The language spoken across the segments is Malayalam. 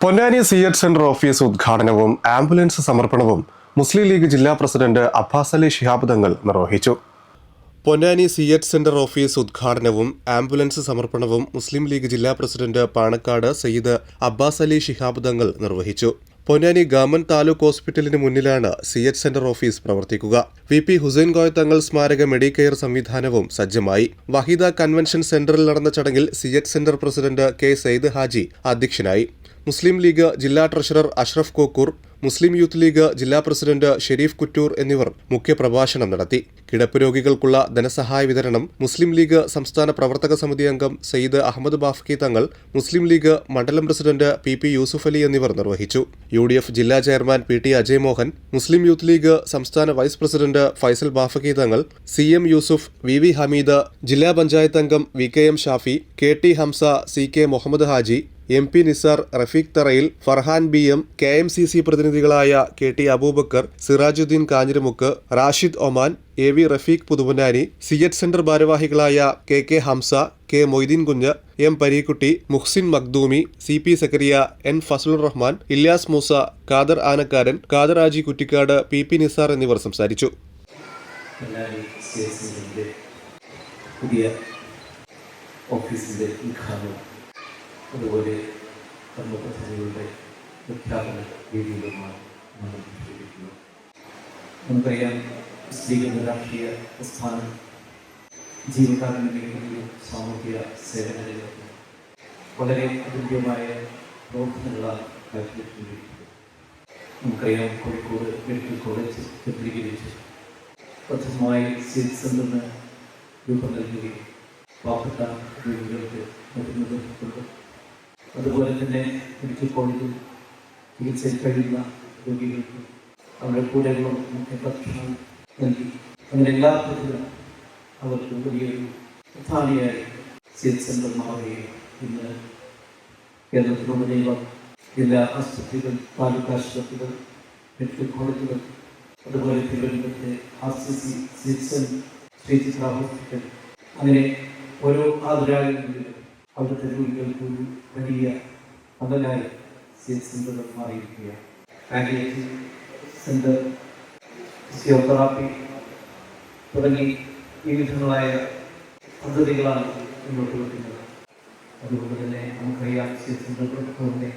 Ponnani C H centre office ഉദ്ഘാടനവും ആംബുലൻസ് സമർപ്പണവും മുസ്ലിം ലീഗ് ജില്ലാ പ്രസിഡന്റ് അബ്ബാസ് അലി ഷിഹാബ് തങ്ങൾ നിർവഹിച്ചു. Ponnani C H centre office ഉദ്ഘാടനവും ആംബുലൻസ് സമർപ്പണവും മുസ്ലിം ലീഗ് ജില്ലാ പ്രസിഡന്റ് പാണക്കാട് സയ്യിദ് അബ്ബാസ് അലി ഷിഹാബ് തങ്ങൾ നിർവഹിച്ചു. പൊന്നാനി ഗവൺമെന്റ് താലൂക്ക് ഹോസ്പിറ്റലിന് മുന്നിലാണ് സി എച്ച് സെന്റർ ഓഫീസ് പ്രവർത്തിക്കുക. വി പി ഹുസൈൻ കോയ തങ്ങൾ സ്മാരക മെഡിക്കെയർ സംവിധാനവും സജ്ജമായി. വഹീദ കൺവെൻഷൻ സെന്ററിൽ നടന്ന ചടങ്ങിൽ C H centre president K Sayed Haji അധ്യക്ഷനായി. മുസ്ലിം ലീഗ് ജില്ലാ ട്രഷറർ അഷ്റഫ് കോക്കൂർ മുസ്ലിം യൂത്ത് ലീഗ് ജില്ലാ പ്രസിഡന്റ് ഷെരീഫ് കുറ്റൂർ എന്നിവർ മുഖ്യപ്രഭാഷണം നടത്തി. കിടപ്പ് രോഗികൾക്കുള്ള ധനസഹായ വിതരണം മുസ്ലിം ലീഗ് സംസ്ഥാന പ്രവർത്തക സമിതി അംഗം സയ്യിദ് അഹമ്മദ് ബാഫക്കി തങ്ങൾ മുസ്ലിം ലീഗ് മണ്ഡലം president P P Yusuf Ali എന്നിവർ നിർവഹിച്ചു. യു ഡി എഫ് ജില്ലാ chairman P T Ajay Mohan Muslim Youth League സംസ്ഥാന vice president Faisal Bafaqi Thangal C M Yusuf V V Hameed ജില്ലാ പഞ്ചായത്ത് അംഗം V K M Shafi K T Hamza C K Muhammad Haji M P Nisar Rafeeq Tharayil Farhan B M K M C C പ്രതിനിധികളായ K T Aboobacker Sirajuddin Kanjiramukku Rashid Oman A V Rafeeq Puthumanani C H centre ഭാരവാഹികളായ K K Hamza K Moideen Kunju M Pareekutty Muhsin Makhdoomi C P Zakariya N Fazlur Rahman Ilyas Moosa Khader Anakkaran Khader Aaji Kuttikkad P P Nisar എന്നിവർ സംസാരിച്ചു. ഓഫീസിന്റെ ഉദ്ഘാടനം അതുപോലെ കർമ്മപദ്ധതികളുടെ പ്രഖ്യാപന രീതിയിലുമാണ് നടന്നുകൊണ്ടിരിക്കുന്നത് നമുക്കറിയാം സ്ത്രീകളുടെ രാഷ്ട്രീയ പ്രസ്ഥാനം ജീവകാരുണ്യ മേഖലയിലും സാമൂഹിക സേവന രംഗത്തും വളരെ അതുല്യമായ പ്രവർത്തനങ്ങളാണ് കാഴ്ചവെച്ചുകൊണ്ടിരിക്കുന്നത് നമുക്കറിയാം കോഴിക്കോട് മെഡിക്കൽ കോളേജ് കേന്ദ്രീകരിച്ച് പ്രഥമമായി സെന്ററിന് രൂപം നൽകുകയും പാവപ്പെട്ട രോഗികൾക്ക് മരുന്ന് നൽകിക്കൊണ്ട് അതുപോലെ തന്നെ മെഡിക്കൽ കോളേജിൽ ചികിത്സയിൽ കഴിയുന്ന രോഗികൾക്ക് അവരുടെ കൂടെകളും മുഖ്യ ഭക്ഷണം നൽകി. അങ്ങനെ എല്ലാ തരത്തിലും അവർക്ക് വലിയൊരു പ്രധാനിയായി സെന്റർ മാറുകയും ഇന്ന് കേരളത്തിലുടനീളം എല്ലാ ആശുപത്രികൾ താലൂക്ക് ആശുപത്രികൾ മെഡിക്കൽ കോളേജുകൾ അതുപോലെ തിരുവനന്തപുരത്തെ ആർ സി സി സിക്സൺ ശ്രീ ചിത്ര ഹോസ്പിറ്റൽ അങ്ങനെ ഓരോ ആതുരാലയങ്ങളിലും അവിടുത്തെ രോഗികൾക്ക് ഒരു വലിയ മതലായി സിക്സ് സെന്ററുകൾ മാറിയിരിക്കുകയാണ് പാലിയേറ്റീവ് സെന്റർ ഫിസിയോതെറാപ്പി തുടങ്ങി വിവിധങ്ങളായ പദ്ധതികളാണ് മുന്നോട്ട് വെക്കുന്നത് അതുകൊണ്ട് തന്നെ നമുക്കറിയാം സിക്സ് സെന്ററുകൾ പോലെ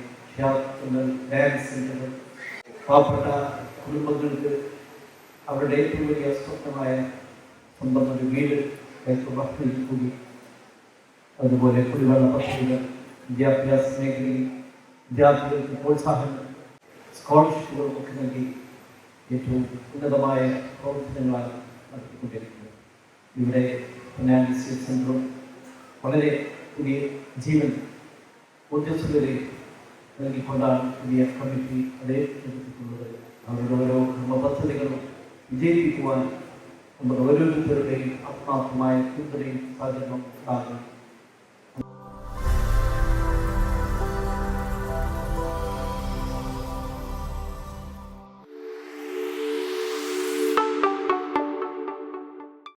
ഡയാലിസിസ് സെന്ററുകൾ പാവപ്പെട്ട കുടുംബങ്ങൾക്ക് അവരുടെ ഏറ്റവും വലിയ സ്വപ്നമായ സ്വന്തം ഒരു വീട് കൂടി അതുപോലെ കുടിവെള്ള പദ്ധതികൾ വിദ്യാഭ്യാസ മേഖലയിൽ വിദ്യാർത്ഥികൾക്ക് പ്രോത്സാഹനം സ്കോളർഷിപ്പുകളും ഒക്കെ നൽകി ഏറ്റവും ഉന്നതമായ പ്രവർത്തനങ്ങളാണ് നടത്തിക്കൊണ്ടിരിക്കുന്നത് ഇവിടെ ഫിനാൻഷ്യൽ സെൻറ്ററും വളരെ പുതിയ ജീവൻ ഊർജ്ജസ്വലരെ നൽകിക്കൊണ്ടാണ് പുതിയ കമ്മിറ്റി അതേ എടുത്തിട്ടുള്ളത് അവരുടെ ഓരോ കർമ്മ പദ്ധതികളും വിജയിപ്പിക്കുവാൻ നമ്മുടെ ഓരോരുത്തരുടെയും ആത്മാർത്ഥമായ പിന്തുണയും സഹകരണം ഉണ്ടാകണം